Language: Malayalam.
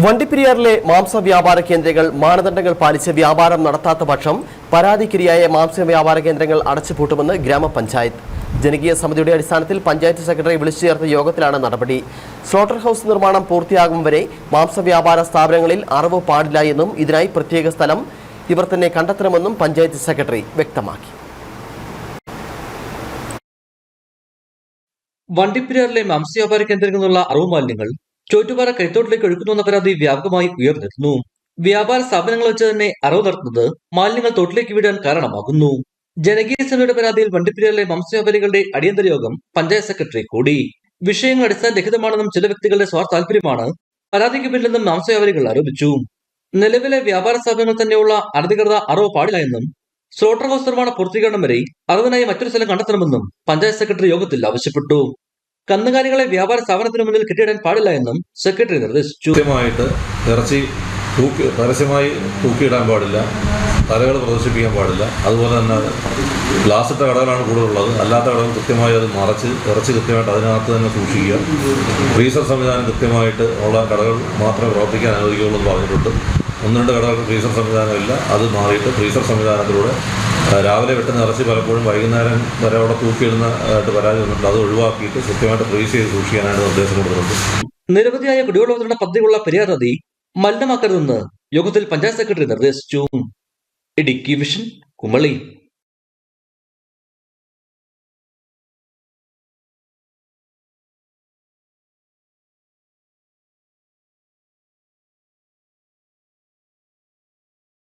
വണ്ടിപ്പെരിയാറിലെ മാംസ വ്യാപാര കേന്ദ്രങ്ങൾ മാനദണ്ഡങ്ങൾ പാലിച്ച് വ്യാപാരം നടത്താത്ത പക്ഷം പരാതിക്കിരിയായ മാംസ വ്യാപാര കേന്ദ്രങ്ങൾ അടച്ചുപൂട്ടുമെന്ന് ഗ്രാമപഞ്ചായത്ത്. ജനകീയ സമിതിയുടെ അടിസ്ഥാനത്തിൽ പഞ്ചായത്ത് സെക്രട്ടറി വിളിച്ചു ചേർത്ത യോഗത്തിലാണ് നടപടി. സ്ലോട്ടർ ഹൗസ് നിർമ്മാണം പൂർത്തിയാകും വരെ മാംസ വ്യാപാര സ്ഥാപനങ്ങളിൽ അറിവ് പാടില്ല എന്നും ഇതിനായി പ്രത്യേക സ്ഥലം ഇവർ തന്നെ കണ്ടെത്തണമെന്നും പഞ്ചായത്ത് സെക്രട്ടറി വ്യക്തമാക്കി. വണ്ടിപ്പെരിയാറിലെ മാംസ്യവ്യാപാര കേന്ദ്രങ്ങളിൽ നിന്നുള്ള അറിവ് മാലിന്യങ്ങൾ ചോറ്റുപാറ കൈത്തോട്ടിലേക്ക് ഒഴുക്കുന്നുവെന്ന പരാതി വ്യാപകമായി ഉയർന്നിരുന്നു. വ്യാപാര സ്ഥാപനങ്ങൾ വെച്ച് തന്നെ അറവ് നടത്തുന്നത് മാലിന്യങ്ങൾ തോട്ടിലേക്ക് വിടാൻ കാരണമാകുന്നു. ജനകീയ സഭയുടെ പരാതിയിൽ വണ്ടിപ്പെരിയാറിലെ മാംസ്യവ്യാപാരികളുടെ അടിയന്തര യോഗം പഞ്ചായത്ത് സെക്രട്ടറി കൂടി. വിഷയങ്ങൾ അടിസ്ഥാനരഹിതമാണെന്നും ചില വ്യക്തികളുടെ സ്വാർത്ഥ താല്പര്യമാണ് പരാതിക്ക് പിന്നിലെന്നും മാംസവ്യാപാരികൾ ആരോപിച്ചു. നിലവിലെ വ്യാപാര സ്ഥാപനങ്ങൾ തന്നെയുള്ള അനധികൃത അറവ് പാടില്ല എന്നും സ്ലോട്ടർ ഹൗസ് നിർമ്മാണ പൂർത്തീകരണം വരെ അറിവിനായി മറ്റൊരു സ്ഥലം കണ്ടെത്തണമെന്നും പഞ്ചായത്ത് സെക്രട്ടറി യോഗത്തിൽ ആവശ്യപ്പെട്ടു. കന്നുകാലികളെ വ്യാപാര സ്ഥാപനത്തിന് മുന്നിൽ കെട്ടിയിടാൻ പാടില്ല എന്നും സെക്രട്ടറി നിർദ്ദേശിച്ചു. കൃത്യമായിട്ട് ഇറച്ചി തൂക്കി പരസ്യമായി തൂക്കിയിടാൻ പാടില്ല തലകൾ പ്രദർശിപ്പിക്കാൻ പാടില്ല. അതുപോലെ തന്നെ ഗ്ലാസിട്ട കടകളാണ് കൂടുതലുള്ളത്. അല്ലാത്ത കടകൾ കൃത്യമായി അത് മറച്ച് ഇറച്ചി കൃത്യമായിട്ട് അതിനകത്ത് തന്നെ സൂക്ഷിക്കുക. ഫ്രീസർ സംവിധാനം കൃത്യമായിട്ട് ഉള്ള കടകൾ മാത്രമേ പ്രവർത്തിക്കാൻ അനുവദിക്കുകയുള്ളൂ എന്ന് പറഞ്ഞിട്ടുണ്ട്. ഒന്ന് രണ്ട് കടകൾക്ക് ഫ്രീസർ സംവിധാനമില്ല. അത് മാറിയിട്ട് ഫ്രീസർ സംവിധാനത്തിലൂടെ രാവിലെ വെട്ടുന്ന ഇറച്ചി പലപ്പോഴും വൈകുന്നേരം വരെ അവിടെ തൂക്കിയിടുന്ന ആയിട്ട് പരാതി വന്നിട്ടുണ്ട്. അത് ഒഴിവാക്കിയിട്ട് കൃത്യമായിട്ട് ഫ്രീസ് ചെയ്ത് സൂക്ഷിക്കാനായിട്ട് നിർദ്ദേശം കൊടുത്തിട്ടുണ്ട്. നിരവധിയായ കുടിവെള്ള വിതരണ പദ്ധതികളുള്ള മലിനമാക്കരുതെന്ന് യോഗത്തിൽ പഞ്ചായത്ത് സെക്രട്ടറി നിർദ്ദേശിച്ചു. ഇടുക്കി വിഷൻ കുമളി.